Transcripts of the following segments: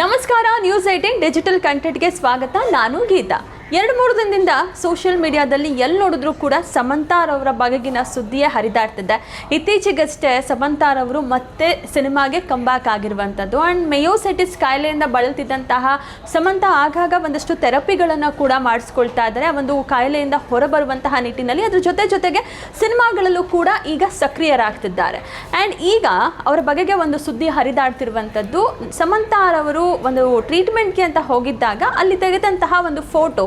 ನಮಸ್ಕಾರ news eighteen digital ಕಂಟೆಂಟ್ಗೆ ಸ್ವಾಗತ. ನಾನು ಗೀತಾ. ಎರಡು ಮೂರು ದಿನದಿಂದ ಸೋಷಿಯಲ್ ಮೀಡಿಯಾದಲ್ಲಿ ಎಲ್ಲಿ ನೋಡಿದ್ರು ಕೂಡ ಸಮಂತಾರವರ ಬಗೆಗಿನ ಸುದ್ದಿಯೇ ಹರಿದಾಡ್ತಿದೆ. ಇತ್ತೀಚೆಗಷ್ಟೇ ಸಮಂತಾರವರು ಮತ್ತೆ ಸಿನಿಮಾಗೆ ಕಂಬ್ಯಾಕ್ ಆಗಿರುವಂಥದ್ದು. ಆ್ಯಂಡ್ ಮೆಯೋಸೆಟಿಸ್ ಕಾಯಿಲೆಯಿಂದ ಬಳಲ್ತಿದ್ದಂತಹ ಸಮಂತ ಆಗಾಗ ಒಂದಷ್ಟು ಥೆರಪಿಗಳನ್ನು ಕೂಡ ಮಾಡಿಸ್ಕೊಳ್ತಾ ಇದ್ದಾರೆ. ಒಂದು ಕಾಯಿಲೆಯಿಂದ ಹೊರಬರುವಂತಹ ನಿಟ್ಟಿನಲ್ಲಿ ಅದ್ರ ಜೊತೆ ಜೊತೆಗೆ ಸಿನಿಮಾಗಳಲ್ಲೂ ಕೂಡ ಈಗ ಸಕ್ರಿಯರಾಗ್ತಿದ್ದಾರೆ. ಆ್ಯಂಡ್ ಈಗ ಅವರ ಬಗೆಗೆ ಒಂದು ಸುದ್ದಿ ಹರಿದಾಡ್ತಿರುವಂಥದ್ದು ಸಮಂತಾರವರು ಒಂದು ಟ್ರೀಟ್ಮೆಂಟ್ಗೆ ಅಂತ ಹೋಗಿದ್ದಾಗ ಅಲ್ಲಿ ತೆಗೆದಂತಹ ಒಂದು ಫೋಟೋ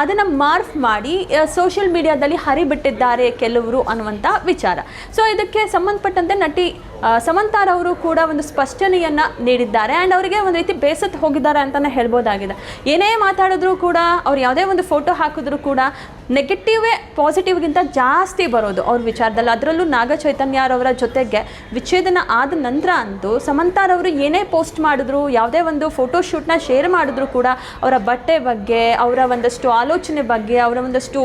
ಅದನ್ನು ಮಾರ್ಫ್ ಮಾಡಿ ಸೋಷಿಯಲ್ ಮೀಡಿಯಾದಲ್ಲಿ ಹರಿಬಿಟ್ಟಿದ್ದಾರೆ ಕೆಲವರು ಅನ್ನುವಂಥ ವಿಚಾರ. ಸೊ ಇದಕ್ಕೆ ಸಂಬಂಧಪಟ್ಟಂತೆ ನಟಿ ಸಮಂತಾರವರು ಕೂಡ ಒಂದು ಸ್ಪಷ್ಟನೆಯನ್ನು ನೀಡಿದ್ದಾರೆ. ಆ್ಯಂಡ್ ಅವರಿಗೆ ಒಂದು ರೀತಿ ಬೇಸತ್ತು ಹೋಗಿದ್ದಾರೆ ಅಂತಲೇ ಹೇಳ್ಬೋದಾಗಿದೆ. ಏನೇ ಮಾತಾಡಿದ್ರೂ ಕೂಡ, ಅವ್ರು ಯಾವುದೇ ಒಂದು ಫೋಟೋ ಹಾಕಿದ್ರು ಕೂಡ ನೆಗೆಟಿವೇ ಪಾಸಿಟಿವ್ಗಿಂತ ಜಾಸ್ತಿ ಬರೋದು ಅವ್ರ ವಿಚಾರದಲ್ಲಿ. ಅದರಲ್ಲೂ ನಾಗ ಚೈತನ್ಯರವರ ಜೊತೆಗೆ ವಿಚ್ಛೇದನ ಆದ ನಂತರ ಅಂತೂ ಸಮಂತಾರವರು ಏನೇ ಪೋಸ್ಟ್ ಮಾಡಿದ್ರು, ಯಾವುದೇ ಒಂದು ಫೋಟೋಶೂಟ್ನ ಶೇರ್ ಮಾಡಿದ್ರು ಕೂಡ ಅವರ ಬಟ್ಟೆ ಬಗ್ಗೆ, ಅವರ ಒಂದಷ್ಟು ಆಲೋಚನೆ ಬಗ್ಗೆ, ಅವರ ಒಂದಷ್ಟು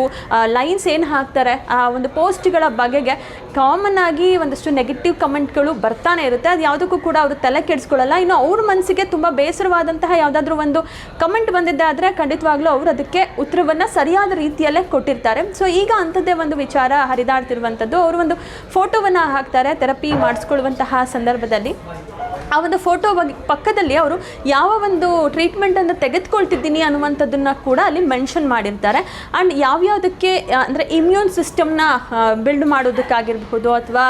ಲೈನ್ಸ್ ಏನು ಹಾಕ್ತಾರೆ, ಆ, ಒಂದು ಪೋಸ್ಟ್ಗಳ ಬಗೆಗೆ ಕಾಮನ್ ಆಗಿ ಒಂದಷ್ಟು ನೆಗೆಟಿವ್ ಕಮೆಂಟ್ಗಳು ಬರ್ತಾನೆ ಇರುತ್ತೆ. ಅದು ಯಾವುದಕ್ಕೂ ಕೂಡ ಅವರು ತಲೆ ಕೆಡಿಸ್ಕೊಳ್ಳಲ್ಲ. ಇನ್ನು ಅವ್ರ ಮನಸ್ಸಿಗೆ ತುಂಬ ಬೇಸರವಾದಂತಹ ಯಾವುದಾದ್ರೂ ಒಂದು ಕಮೆಂಟ್ ಬಂದಿದ್ದಾದರೆ ಖಂಡಿತವಾಗ್ಲೂ ಅವರು ಅದಕ್ಕೆ ಉತ್ತರವನ್ನು ಸರಿಯಾದ ರೀತಿಯಲ್ಲೇ ಕೊಟ್ಟಿರ್ತಾರೆ. ಸೊ ಈಗ ಅಂಥದ್ದೇ ಒಂದು ವಿಚಾರ ಹರಿದಾಡ್ತಿರುವಂಥದ್ದು. ಅವರು ಒಂದು ಫೋಟೋವನ್ನು ಹಾಕ್ತಾರೆ ಥೆರಪಿ ಮಾಡಿಸ್ಕೊಳ್ಳುವಂತಹ ಸಂದರ್ಭದಲ್ಲಿ. ಆ ಒಂದು ಫೋಟೋ ಬಗ್ಗೆ ಪಕ್ಕದಲ್ಲಿ ಅವರು ಯಾವ ಒಂದು ಟ್ರೀಟ್ಮೆಂಟನ್ನು ತೆಗೆದುಕೊಳ್ತಿದ್ದೀನಿ ಅನ್ನುವಂಥದ್ದನ್ನು ಕೂಡ ಅಲ್ಲಿ ಮೆನ್ಷನ್ ಮಾಡಿರ್ತಾರೆ. ಆ್ಯಂಡ್ ಯಾವ್ಯಾವುದಕ್ಕೆ ಅಂದರೆ ಇಮ್ಯೂನ್ ಸಿಸ್ಟಮ್ನ ಬಿಲ್ಡ್ ಮಾಡೋದಕ್ಕಾಗಿರ್ಬೋದು ಅಥವಾ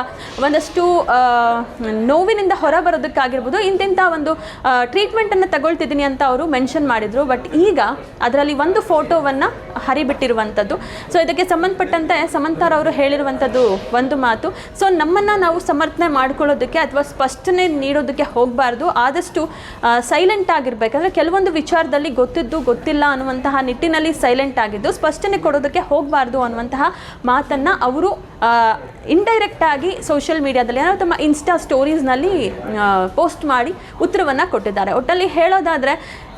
ಒಂದಷ್ಟು ನೋವಿನಿಂದ ಹೊರ ಬರೋದಕ್ಕಾಗಿರ್ಬೋದು ಇಂತಿಂಥ ಒಂದು ಟ್ರೀಟ್ಮೆಂಟನ್ನು ತಗೊಳ್ತಿದ್ದೀನಿ ಅಂತ ಅವರು ಮೆನ್ಷನ್ ಮಾಡಿದರು. ಬಟ್ ಈಗ ಅದರಲ್ಲಿ ಒಂದು ಫೋಟೋವನ್ನು ಹರಿಬಿಟ್ಟಿರುವಂಥದ್ದು. ಸೊ ಇದಕ್ಕೆ ಸಂಬಂಧಪಟ್ಟಂತೆ ಸಮಂತಾರ್ ಅವರು ಹೇಳಿರುವಂಥದ್ದು ಒಂದು ಮಾತು. ಸೊ ನಮ್ಮನ್ನು ನಾವು ಸಮರ್ಥನೆ ಮಾಡ್ಕೊಳ್ಳೋದಕ್ಕೆ ಅಥವಾ ಸ್ಪಷ್ಟನೆ ನೀಡೋದಕ್ಕೆ ಹೋಗಬಾರ್ದು. ಆದಷ್ಟು ಸೈಲೆಂಟ್ ಆಗಿರ್ಬೇಕಂದ್ರೆ ಕೆಲವೊಂದು ವಿಚಾರದಲ್ಲಿ ಗೊತ್ತಿದ್ದು ಗೊತ್ತಿಲ್ಲ ಅನ್ನುವಂತಹ ನಿಟ್ಟಿನಲ್ಲಿ ಸೈಲೆಂಟ್ ಆಗಿದ್ದು, ಸ್ಪಷ್ಟನೆ ಕೊಡೋದಕ್ಕೆ ಹೋಗಬಾರ್ದು ಅನ್ನುವಂತಹ ಮಾತನ್ನು ಅವರು ಇಂಡೈರೆಕ್ಟ್ ಆಗಿ ಸೋಷಿಯಲ್ ಮೀಡಿಯಾದಲ್ಲಿ ಏನೋ ತಮ್ಮ ಇನ್ಸ್ಟಾ ಸ್ಟೋರೀಸ್ನಲ್ಲಿ ಪೋಸ್ಟ್ ಮಾಡಿ ಉತ್ತರವನ್ನು ಕೊಟ್ಟಿದ್ದಾರೆ. ಒಟ್ಟಲ್ಲಿ ಹೇಳೋದಾದರೆ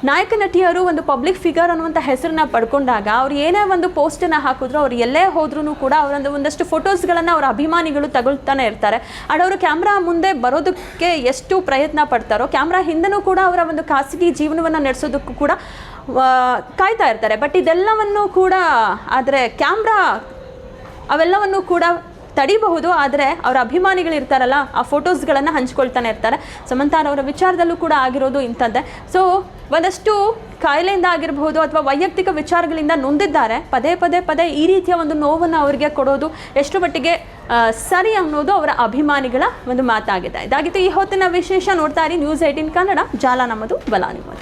ನಾಯಕ ನಟಿಯರು ಒಂದು ಪಬ್ಲಿಕ್ ಫಿಗರ್ ಅನ್ನುವಂಥ ಹೆಸರನ್ನ ಪಡ್ಕೊಂಡಾಗ ಅವ್ರು ಏನೇ ಒಂದು ಪೋಸ್ಟನ್ನು ಹಾಕಿದ್ರು ಅವ್ರು ಎಲ್ಲೇ ಹೋದ್ರೂ ಕೂಡ ಅವರೊಂದು ಒಂದಷ್ಟು ಫೋಟೋಸ್ಗಳನ್ನು ಅವರ ಅಭಿಮಾನಿಗಳು ತಗೊಳ್ತಾನೆ ಇರ್ತಾರೆ. ಆ್ಯಂಡ್ ಅವರು ಕ್ಯಾಮ್ರಾ ಮುಂದೆ ಬರೋದಕ್ಕೆ ಎಷ್ಟು ಪ್ರಯತ್ನ ಪಡ್ತಾರೋ ಕ್ಯಾಮ್ರಾ ಹಿಂದೆನೂ ಕೂಡ ಅವರ ಒಂದು ಖಾಸಗಿ ಜೀವನವನ್ನು ನಡೆಸೋದಕ್ಕೂ ಕೂಡ ಕಾಯ್ತಾ ಇರ್ತಾರೆ. ಬಟ್ ಇದೆಲ್ಲವನ್ನು ಕೂಡ, ಆದರೆ ಕ್ಯಾಮ್ರಾ ಅವೆಲ್ಲವನ್ನು ಕೂಡ ತಡಿಬಹುದು, ಆದರೆ ಅವರ ಅಭಿಮಾನಿಗಳು ಇರ್ತಾರಲ್ಲ ಆ ಫೋಟೋಸ್ಗಳನ್ನು ಹಂಚ್ಕೊಳ್ತಾನೆ ಇರ್ತಾರೆ. ಅವರ ವಿಚಾರದಲ್ಲೂ ಕೂಡ ಆಗಿರೋದು ಇಂಥದ್ದೇ. ಸೊ ಒಂದಷ್ಟು ಕಾಯಿಲೆಯಿಂದ ಆಗಿರಬಹುದು ಅಥವಾ ವೈಯಕ್ತಿಕ ವಿಚಾರಗಳಿಂದ ನೊಂದಿದ್ದಾರೆ. ಪದೇ ಪದೇ ಪದೇ ಈ ರೀತಿಯ ಒಂದು ನೋವನ್ನು ಅವರಿಗೆ ಕೊಡೋದು ಎಷ್ಟು ಮಟ್ಟಿಗೆ ಸರಿ ಅನ್ನೋದು ಅವರ ಅಭಿಮಾನಿಗಳ ಒಂದು ಮಾತಾಗಿದೆ. ಇದಾಗಿತ್ತು ಈ ಹೊತ್ತಿನ ವಿಶೇಷ ನೋಡ್ತಾ ಇರಿ ನ್ಯೂಸ್ ಏಯ್ಟೀನ್ ಕನ್ನಡ, ಜಾಲ ನಮ್ಮದು, ಬಲ ನಿಮ್ಮದು.